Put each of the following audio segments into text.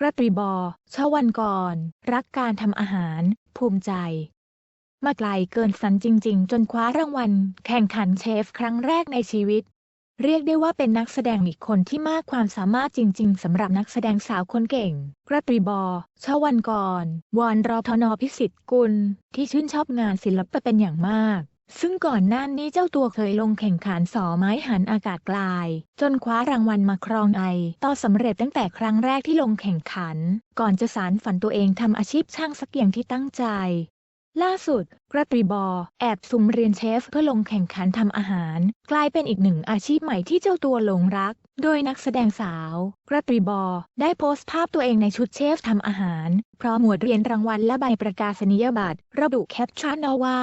กระตรีบอชวันก่อนรักการทำอาหาร ภูมิใจ มาไกลเกินฝันจริง ๆ จนคว้ารางวัล แข่งขันเชฟครั้งแรกในชีวิต เรียกได้ว่าเป็นนักแสดงอีกคนที่มากความสามารถจริง ๆสำหรับนักแสดงสาวคนเก่ง กระตรีบอชวันก่อนวอนรอทนพิสิทธิ์กุล ที่ชื่นชอบงานศิลปะเป็นอย่างมาก ซึ่งก่อนหน้านี้เจ้าตัวเคยลงแข่งขันสอไม้หันอากาศไกลายจนคว้ารางวัลมาครองไอต่อสำเร็จตั้งแต่ครั้งแรกที่ลงแข่งขัน ก่อนจะสารฝันตัวเองทำอาชีพช่างสักอย่างที่ตั้งใจ ล่าสุด กระตรีบอ แอบซุ่มเรียนเชฟเพื่อลงแข่งขันทำอาหาร กลายเป็นอีกหนึ่งอาชีพใหม่ที่เจ้าตัวหลงรัก โดยนักแสดงสาว กระตรีบอ ได้โพสต์ภาพตัวเองในชุดเชฟทำอาหาร พร้อมหมวดเรียนรางวัลและใบประกาศนียบัตรระบุแคปชั่นเอาว่า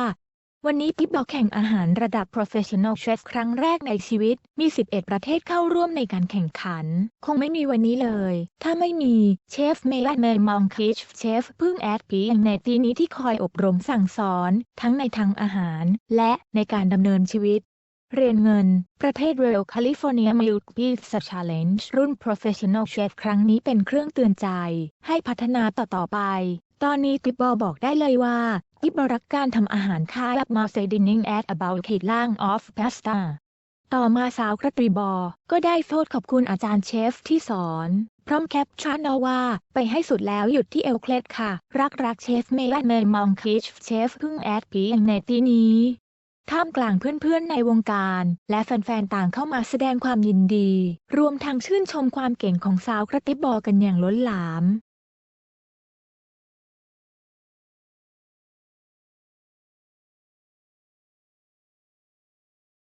วันนี้ปิ๊บบอกแข่งอาหารระดับ professional chef ครั้งแรกในชีวิต มี 11 ประเทศเข้าร่วมในการแข่งขัน คงไม่มีวันนี้เลย ถ้าไม่มีเชฟเมลันเมย์มองคิชเชฟพึ่งแอดปีอย่างในปีนี้ที่คอยอบรมสั่งสอน ทั้งในทางอาหาร และในการดำเนินชีวิตเรียนเงิน ประเทศเรลแคลิฟอร์เนียมิลปีสชาเลนจ์รุ่น Professional Chef ครั้งนี้เป็นเครื่องเตือนใจ ให้พัฒนาต่อ ๆ ไป ตอนนี้ติบบอบอกได้เลยว่า ติบรักการทำอาหารค่ายมาเซดินนิงแอด about ขีดล่าง of pasta ต่อมาสาวกระตรีบอ ก็ได้โพสต์ขอบคุณอาจารย์เชฟที่สอน พร้อมแคปชั่นเอาว่า ไปให้สุดแล้วหยุดที่เอลเคลดค่ะ รักรักเชฟเมลันเมย์มองคิชเชฟพึ่งแอดปีอย่างในที่นี้ท่ามกลางเพื่อนๆในวงการ และแฟนๆ ต่างเข้ามาแสดงความยินดี รวมทั้งชื่นชมความเก่งของสาวกระติบบอกันอย่างล้นหลาม